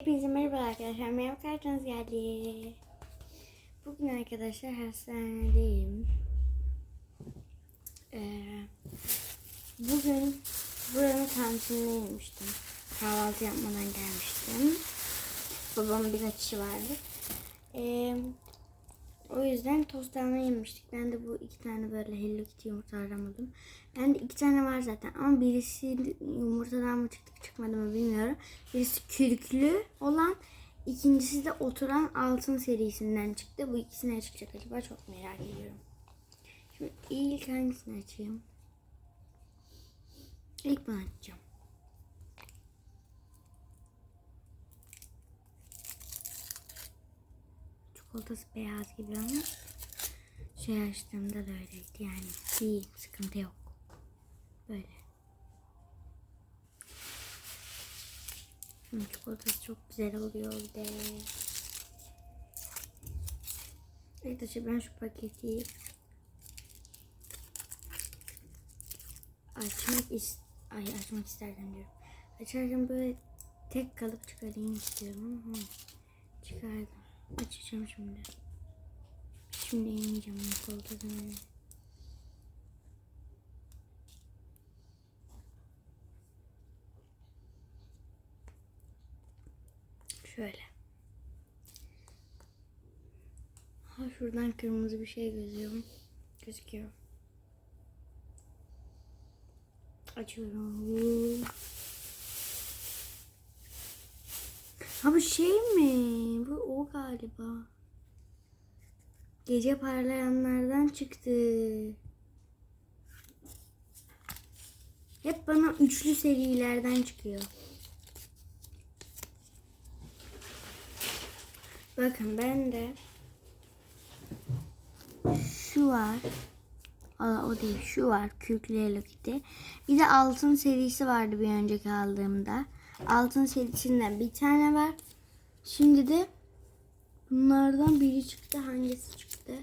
Hepinize merhaba arkadaşlar. Merhaba kartınız geldi. Bugün arkadaşlar hastanedeyim. Ee, bugün buranın kantinine inmiştim. Kahvaltı yapmadan gelmiştim. Babamın bir açışı vardı. Ee, o yüzden tostlarına yemiştik. Ben de bu iki tane böyle Hello Kitty yumurta aramadım. Ben de iki tane var zaten ama birisi yumurtadan mı çıktı çıkmadı mı bilmiyorum. Birisi kürklü olan, ikincisi de oturan altın serisinden çıktı. Bu ikisi ne çıkacak acaba çok merak ediyorum. Şimdi ilk hangisini açayım? İlk bunu açacağım. Çikolatası beyaz gibi ama şey açtığımda da öyleydi yani. İyi, sıkıntı yok. Böyle. Hı, çikolatası çok güzel oluyor bir de. Arkadaşlar ben şu paketi açmak is ay açmak isterdim diyorum. Açarken böyle tek kalıp çıkarayım istiyorum ama. Açacağım şimdi. Şimdi yemeyeceğim çikolatadan. Şöyle. Ha şuradan kırmızı bir şey gözüyor. Gözüküyor. Açıyorum. Ha şey mi? Bu o galiba. Gece parlayanlardan çıktı. Hep bana üçlü serilerden çıkıyor. Bakın ben de şu var. Aa, o değil şu var. Kürklü Hello Kitty. Bir de altın serisi vardı bir önceki aldığımda. Altın serisinden bir tane var. Şimdi de bunlardan biri çıktı. Hangisi çıktı?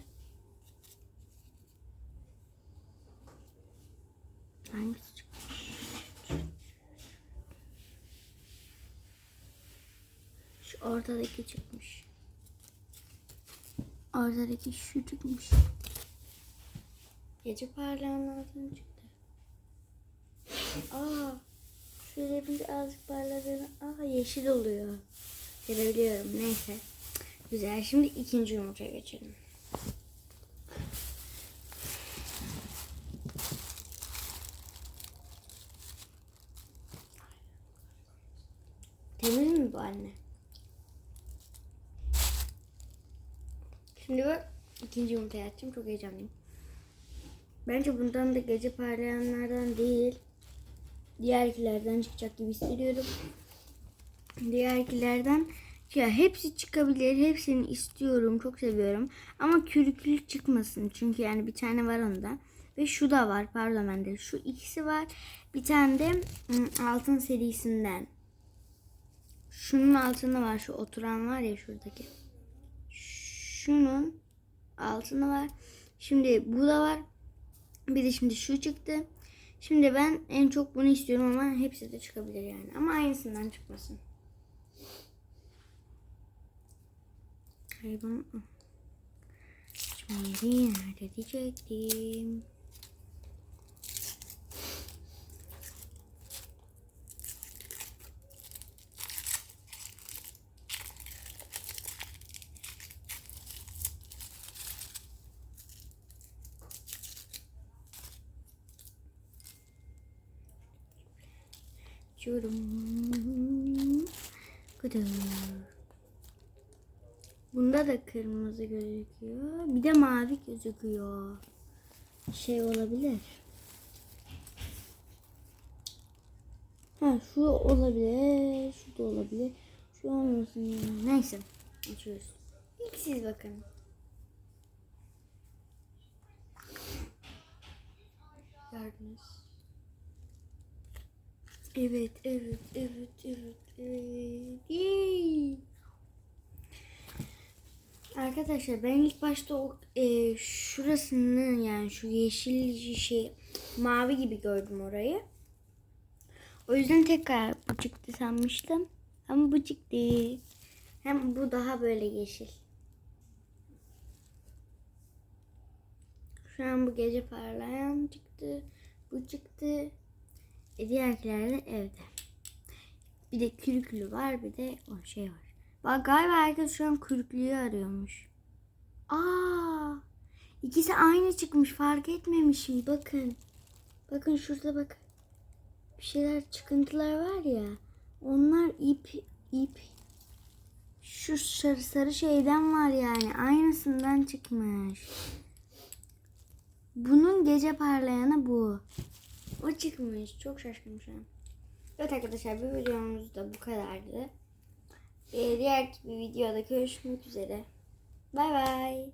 Hangisi çıktı? Şu ortadaki çıkmış. Ortadaki şu çıkmış. Gece parlayanlardan çıktı. Aa, şöyle bir azıcık parladığında aa yeşil oluyor. Görebiliyorum. Neyse. Güzel. Şimdi ikinci yumurtaya geçelim. Temiz mi bu anne? Şimdi bak ikinci yumurtayı açacağım. Çok heyecanlıyım. Bence bundan da gece parlayanlardan değil. Diğerkilerden çıkacak gibi hissediyorum. Diğerkilerden ya hepsi çıkabilir. Hepsini istiyorum. Çok seviyorum. Ama kürklü çıkmasın. Çünkü yani bir tane var onda. Ve şu da var. Pardon bende. Şu ikisi var. Bir tane de ım, altın serisinden. Şunun altında var. Şu oturan var ya şuradaki. Şunun altında var. Şimdi bu da var. Bir de şimdi şu çıktı. Şimdi ben en çok bunu istiyorum ama hepsi de çıkabilir yani. Ama aynısından çıkmasın. Bunu... Şimdi nerede diyecektim. Gıdım. Bunda da kırmızı gözüküyor. Bir de mavi gözüküyor. Şey olabilir. Ha şu olabilir. Şu da olabilir. Şu olmasın. Neyse. Açıyoruz. İlk siz bakın. Gördünüz. Evet, evet, evet, evet, evet. Yay! Arkadaşlar ben ilk başta o e, şurasını yani şu yeşil şey mavi gibi gördüm orayı. O yüzden tekrar bu çıktı sanmıştım. Ama bu çıktı. Hem bu daha böyle yeşil. Şu an bu gece parlayan çıktı. Bu çıktı. E diğerkiler de evde. Bir de kürklü var bir de o şey var. Bak galiba herkes şu an kürklüyü arıyormuş. Aa! İkisi aynı çıkmış fark etmemişim bakın. Bakın şurada bak. Bir şeyler çıkıntılar var ya. Onlar ip ip. Şu sarı sarı şeyden var yani. Aynısından çıkmış. Bunun gece parlayanı bu. O çıkmış. Çok şaşkınım şu an. Evet arkadaşlar bu videomuz da bu kadardı. Ee, diğer bir videoda görüşmek üzere. Bay bay.